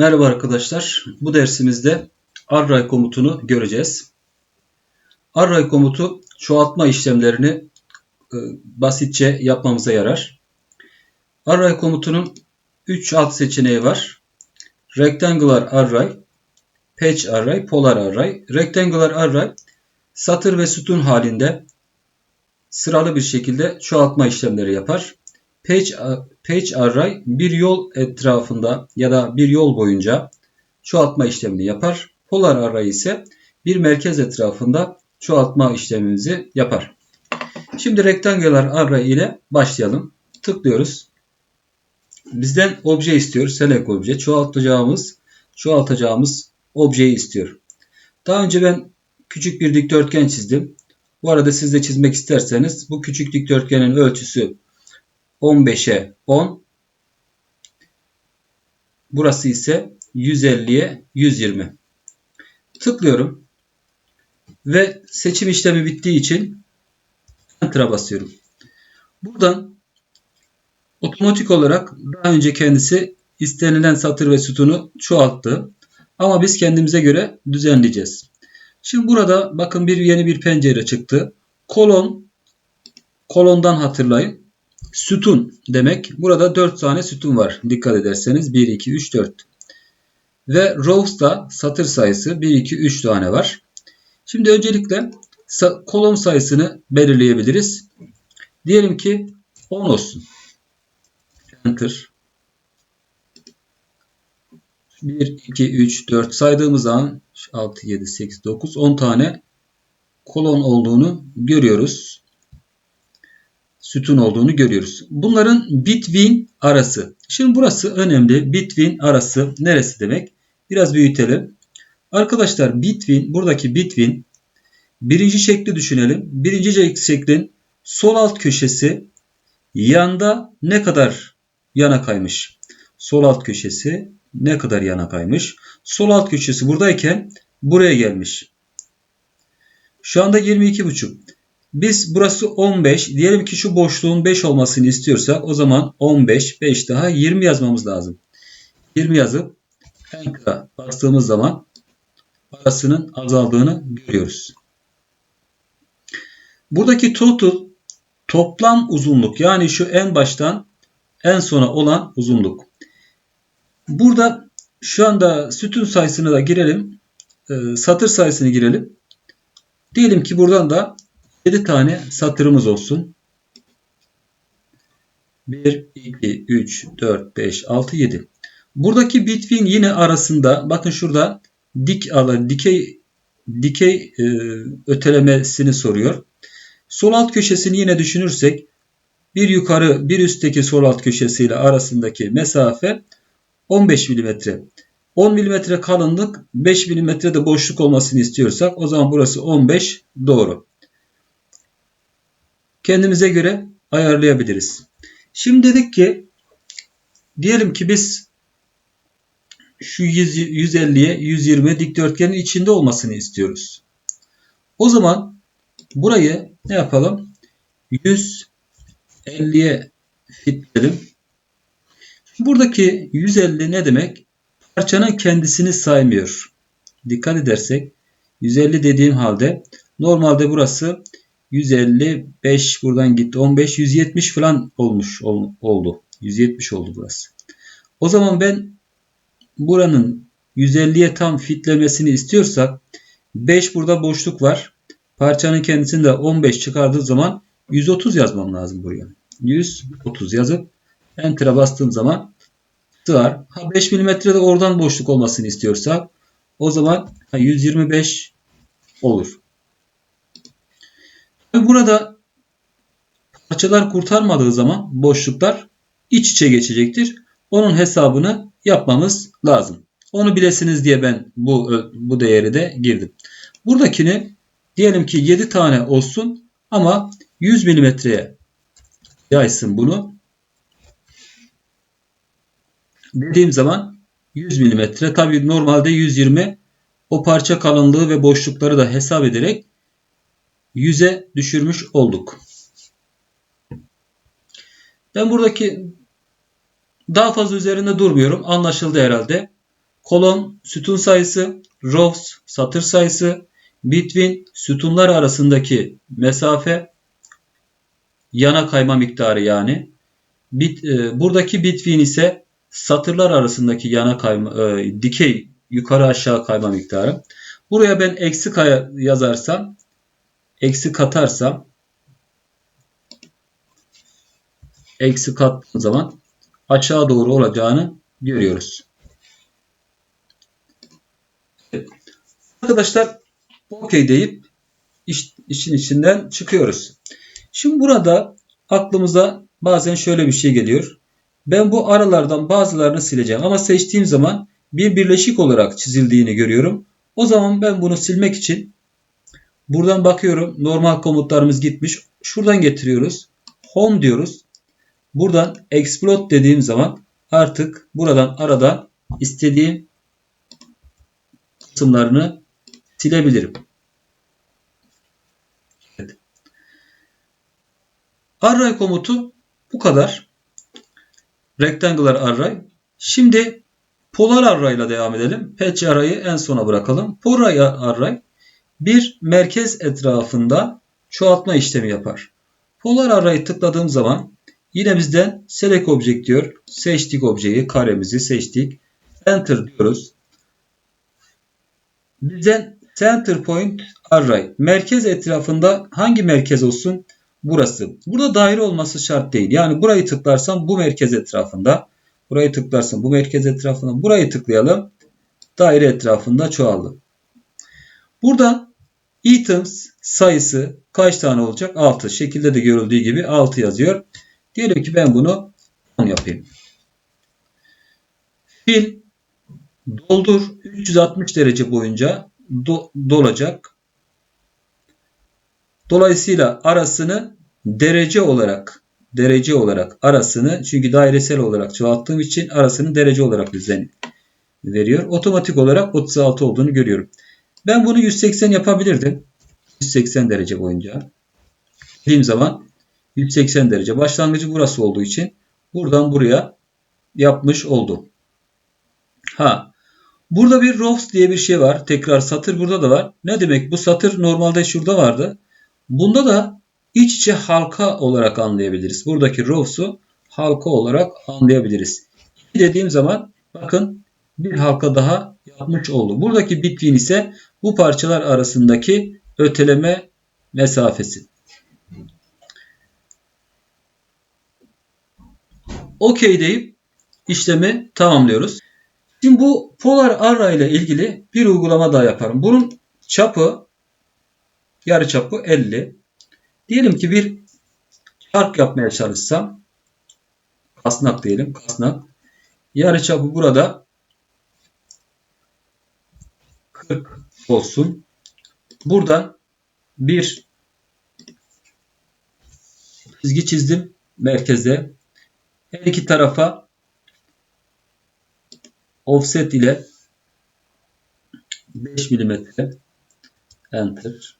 Merhaba arkadaşlar. Bu dersimizde array komutunu göreceğiz. Array komutu çoğaltma işlemlerini e, basitçe yapmamıza yarar. Array komutunun 3 alt seçeneği var. Rectangular array, patch array, polar array. Rectangular array satır ve sütun halinde sıralı bir şekilde çoğaltma işlemleri yapar. Page, page array bir yol etrafında ya da bir yol boyunca çoğaltma işlemini yapar. Polar array ise bir merkez etrafında çoğaltma işlemimizi yapar. Şimdi rectangular array ile başlayalım. Tıklıyoruz. Bizden obje istiyor. Select obje. Çoğaltacağımız, çoğaltacağımız objeyi istiyor. Daha önce ben küçük bir dikdörtgen çizdim. Bu arada siz de çizmek isterseniz bu küçük dikdörtgenin ölçüsü 15'e 10. Burası ise 150'ye 120. Tıklıyorum. Ve seçim işlemi bittiği için Enter'a basıyorum. Buradan otomatik olarak daha önce kendisi istenilen satır ve sütunu çoğalttı. Ama biz kendimize göre düzenleyeceğiz. Şimdi burada bakın bir yeni bir pencere çıktı. Kolon kolondan hatırlayın sütun demek. Burada 4 tane sütun var. Dikkat ederseniz 1, 2, 3, 4. Ve rows'ta satır sayısı 1, 2, 3 tane var. Şimdi öncelikle kolon sayısını belirleyebiliriz. Diyelim ki 10 olsun. Enter. 1, 2, 3, 4 saydığımız zaman 6, 7, 8, 9, 10 tane kolon olduğunu görüyoruz sütun olduğunu görüyoruz. Bunların between arası. Şimdi burası önemli. Between arası neresi demek? Biraz büyütelim. Arkadaşlar between buradaki between birinci şekli düşünelim. Birinci şeklin sol alt köşesi yanda ne kadar yana kaymış? Sol alt köşesi ne kadar yana kaymış? Sol alt köşesi buradayken buraya gelmiş. Şu anda 22,5. Biz burası 15. Diyelim ki şu boşluğun 5 olmasını istiyorsak o zaman 15, 5 daha 20 yazmamız lazım. 20 yazıp Enter'a bastığımız zaman arasının azaldığını görüyoruz. Buradaki total toplam uzunluk yani şu en baştan en sona olan uzunluk. Burada şu anda sütun sayısını da girelim. Ee, satır sayısını girelim. Diyelim ki buradan da 7 tane satırımız olsun. 1, 2, 3, 4, 5, 6, 7. Buradaki between yine arasında bakın şurada dik alan, dikey dikey e, ötelemesini soruyor. Sol alt köşesini yine düşünürsek bir yukarı bir üstteki sol alt köşesiyle arasındaki mesafe 15 mm. 10 mm kalınlık 5 mm de boşluk olmasını istiyorsak o zaman burası 15 doğru kendimize göre ayarlayabiliriz. Şimdi dedik ki diyelim ki biz şu 150'ye 120 dikdörtgenin içinde olmasını istiyoruz. O zaman burayı ne yapalım? 150'ye fitledim. Buradaki 150 ne demek? Parçanın kendisini saymıyor. Dikkat edersek 150 dediğim halde normalde burası 155 buradan gitti. 15 170 falan olmuş oldu. 170 oldu burası. O zaman ben buranın 150'ye tam fitlemesini istiyorsak 5 burada boşluk var. Parçanın kendisinde 15 çıkardığı zaman 130 yazmam lazım buraya. 130 yazıp Enter'a bastığım zaman sığar. Ha 5 mm'de oradan boşluk olmasını istiyorsak o zaman 125 olur. Burada parçalar kurtarmadığı zaman boşluklar iç içe geçecektir. Onun hesabını yapmamız lazım. Onu bilesiniz diye ben bu bu değeri de girdim. Buradakini diyelim ki 7 tane olsun ama 100 milimetreye yaysın bunu. Dediğim zaman 100 milimetre. Tabi normalde 120 o parça kalınlığı ve boşlukları da hesap ederek 100'e düşürmüş olduk. Ben buradaki daha fazla üzerinde durmuyorum. Anlaşıldı herhalde. kolon sütun sayısı, rows satır sayısı, between sütunlar arasındaki mesafe, yana kayma miktarı yani. Bit, e, buradaki between ise satırlar arasındaki yana kayma, e, dikey yukarı aşağı kayma miktarı. Buraya ben eksi kaya yazarsam, eksi katarsam, eksi kattığım zaman aşağı doğru olacağını görüyoruz. Arkadaşlar OK deyip iş, işin içinden çıkıyoruz. Şimdi burada aklımıza bazen şöyle bir şey geliyor. Ben bu aralardan bazılarını sileceğim ama seçtiğim zaman bir birleşik olarak çizildiğini görüyorum. O zaman ben bunu silmek için buradan bakıyorum. Normal komutlarımız gitmiş. Şuradan getiriyoruz. Home diyoruz. Buradan explode dediğim zaman artık buradan aradan istediğim kısımlarını silebilirim. Evet. Array komutu bu kadar. Rectangular array. Şimdi polar array ile devam edelim. Patch array'ı en sona bırakalım. Polar array bir merkez etrafında çoğaltma işlemi yapar. Polar array'ı tıkladığım zaman yine bizden select object diyor. Seçtik objeyi, karemizi seçtik. Enter diyoruz. Bizden center point array. Merkez etrafında hangi merkez olsun? Burası. Burada daire olması şart değil. Yani burayı tıklarsam bu merkez etrafında. Burayı tıklarsam bu merkez etrafında. Burayı tıklayalım. Daire etrafında çoğaldı. Burada items sayısı kaç tane olacak? 6. Şekilde de görüldüğü gibi 6 yazıyor. Diyelim ki ben bunu 10 yapayım. Fil doldur 360 derece boyunca do, dolacak. Dolayısıyla arasını derece olarak derece olarak arasını çünkü dairesel olarak çoğalttığım için arasını derece olarak düzen veriyor. Otomatik olarak 36 olduğunu görüyorum. Ben bunu 180 yapabilirdim. 180 derece boyunca. Dediğim zaman 180 derece. Başlangıcı burası olduğu için buradan buraya yapmış oldum. Ha. Burada bir rows diye bir şey var. Tekrar satır burada da var. Ne demek? Bu satır normalde şurada vardı. Bunda da iç içe halka olarak anlayabiliriz. Buradaki rows'u halka olarak anlayabiliriz. Dediğim zaman bakın bir halka daha yapmış oldu. Buradaki between ise bu parçalar arasındaki öteleme mesafesi. OK deyip işlemi tamamlıyoruz. Şimdi bu polar array ile ilgili bir uygulama daha yaparım. Bunun çapı yarı çapı 50. Diyelim ki bir çark yapmaya çalışsam kasnak diyelim kasnak. Yarı çapı burada 40 olsun. Buradan bir çizgi çizdim merkeze. Her iki tarafa offset ile 5 mm enter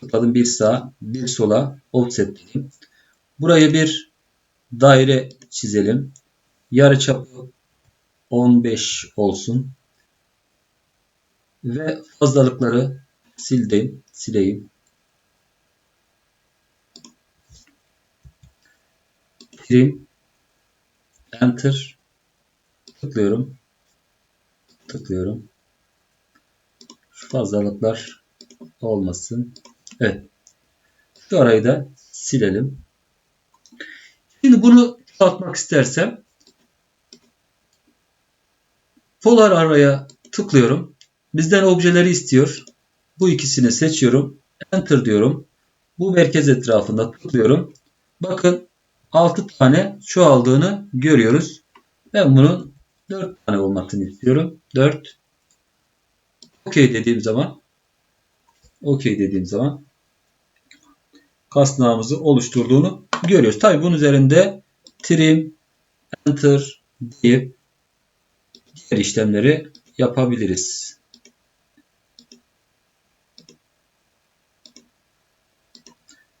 tıkladım bir sağa bir sola offset dedim. Buraya bir daire çizelim. Yarı çapı 15 olsun. Ve fazlalıkları sildim, sileyim. Trim Enter tıklıyorum. Tıklıyorum. Şu fazlalıklar olmasın. Evet. Şu arayı da silelim. Şimdi bunu çoğaltmak istersem Polar araya tıklıyorum. Bizden objeleri istiyor. Bu ikisini seçiyorum. Enter diyorum. Bu merkez etrafında tıklıyorum. Bakın 6 tane çoğaldığını görüyoruz. Ben bunun 4 tane olmasını istiyorum. 4 OK dediğim zaman OK dediğim zaman kasnağımızı oluşturduğunu görüyoruz. Tabi bunun üzerinde trim, enter deyip diğer işlemleri yapabiliriz.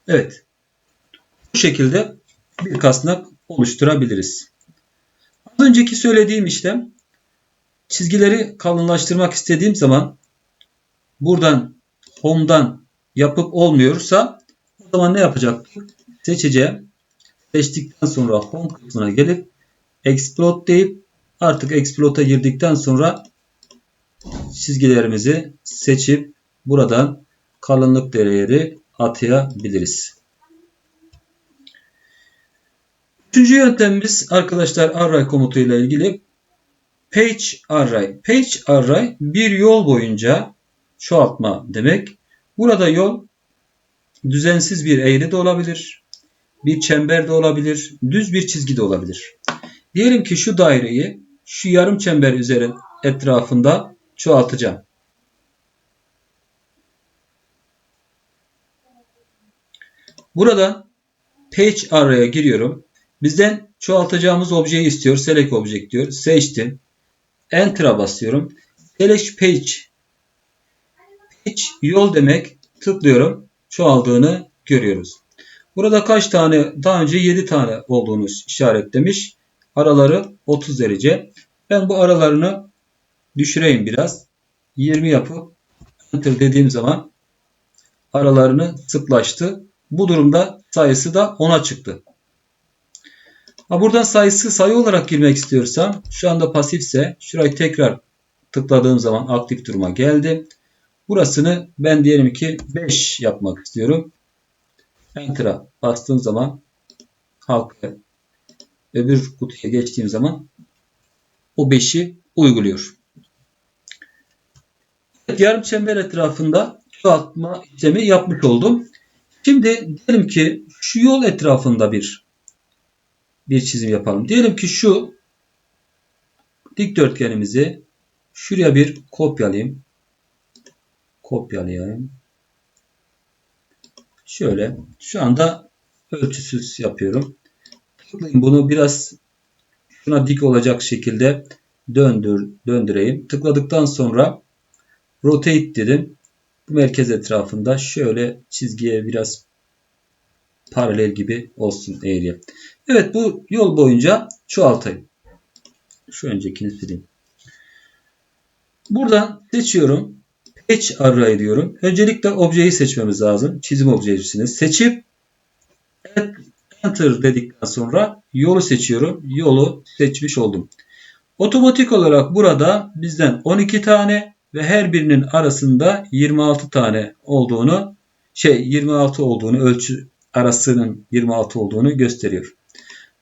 Evet. Bu şekilde bir kasnak oluşturabiliriz. Az önceki söylediğim işlem çizgileri kalınlaştırmak istediğim zaman buradan home'dan yapıp olmuyorsa o zaman ne yapacaktık? Seçeceğim. Seçtikten sonra home kısmına gelip explode deyip artık explode'a girdikten sonra çizgilerimizi seçip buradan kalınlık değeri atayabiliriz. Üçüncü yöntemimiz arkadaşlar array komutuyla ilgili page array. Page array bir yol boyunca çoğaltma demek. Burada yol düzensiz bir eğri de olabilir. Bir çember de olabilir. Düz bir çizgi de olabilir. Diyelim ki şu daireyi şu yarım çember üzeri etrafında çoğaltacağım. Burada page array'a giriyorum. Bizden çoğaltacağımız objeyi istiyor. Select object diyor. Seçtim. Enter'a basıyorum. Select page. Page yol demek. Tıklıyorum. Çoğaldığını görüyoruz. Burada kaç tane? Daha önce 7 tane olduğunu işaretlemiş. Araları 30 derece. Ben bu aralarını düşüreyim biraz. 20 yapıp enter dediğim zaman aralarını sıklaştı. Bu durumda sayısı da 10'a çıktı. Buradan sayısı sayı olarak girmek istiyorsam şu anda pasifse şurayı tekrar tıkladığım zaman aktif duruma geldi. Burasını ben diyelim ki 5 yapmak istiyorum. Enter'a bastığım zaman halka öbür kutuya geçtiğim zaman o 5'i uyguluyor. Yarım çember etrafında çoğaltma işlemi yapmış oldum. Şimdi diyelim ki şu yol etrafında bir bir çizim yapalım. Diyelim ki şu dikdörtgenimizi şuraya bir kopyalayayım. Kopyalayayım. Şöyle şu anda ölçüsüz yapıyorum. Bunu biraz şuna dik olacak şekilde döndür, döndüreyim. Tıkladıktan sonra rotate dedim. Bu merkez etrafında şöyle çizgiye biraz paralel gibi olsun eğriye. Evet bu yol boyunca çoğaltayım. Şu öncekini sileyim. Buradan seçiyorum. Patch array diyorum. Öncelikle objeyi seçmemiz lazım. Çizim objesini seçip enter dedikten sonra yolu seçiyorum. Yolu seçmiş oldum. Otomatik olarak burada bizden 12 tane ve her birinin arasında 26 tane olduğunu şey 26 olduğunu ölçü arasının 26 olduğunu gösteriyor.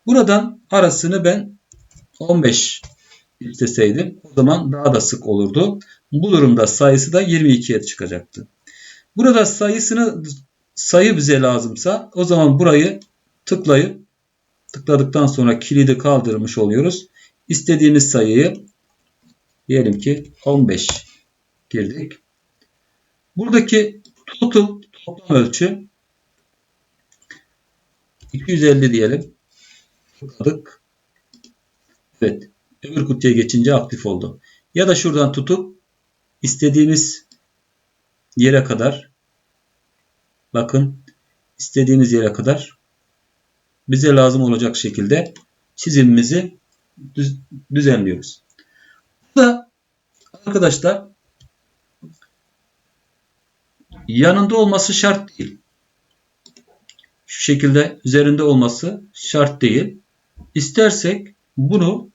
Buradan arasını ben 15 isteseydim o zaman daha da sık olurdu. Bu durumda sayısı da 22'ye çıkacaktı. Burada sayısını sayı bize lazımsa o zaman burayı tıklayıp tıkladıktan sonra kilidi kaldırmış oluyoruz. İstediğimiz sayıyı diyelim ki 15 girdik. Buradaki total toplam ölçü 250 diyelim. Tıkladık. Evet. Öbür kutuya geçince aktif oldu. Ya da şuradan tutup istediğimiz yere kadar bakın istediğimiz yere kadar bize lazım olacak şekilde çizimimizi düzenliyoruz. Burada arkadaşlar yanında olması şart değil. Şu şekilde üzerinde olması şart değil. İstersek bunu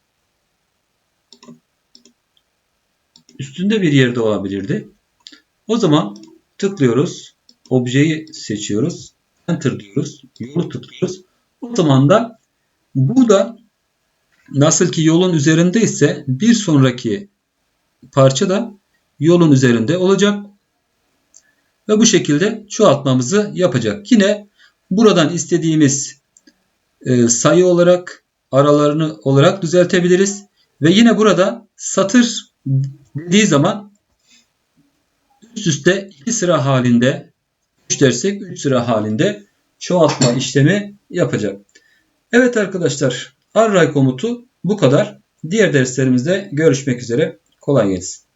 üstünde bir yerde olabilirdi. O zaman tıklıyoruz. Objeyi seçiyoruz. Enter diyoruz. Yolu tıklıyoruz. O zaman da burada nasıl ki yolun üzerinde ise bir sonraki parça da yolun üzerinde olacak. Ve bu şekilde çoğaltmamızı yapacak. Yine buradan istediğimiz e, sayı olarak aralarını olarak düzeltebiliriz. Ve yine burada satır dediği zaman üst üste iki sıra halinde 3 dersek 3 sıra halinde çoğaltma işlemi yapacak. Evet arkadaşlar array komutu bu kadar. Diğer derslerimizde görüşmek üzere. Kolay gelsin.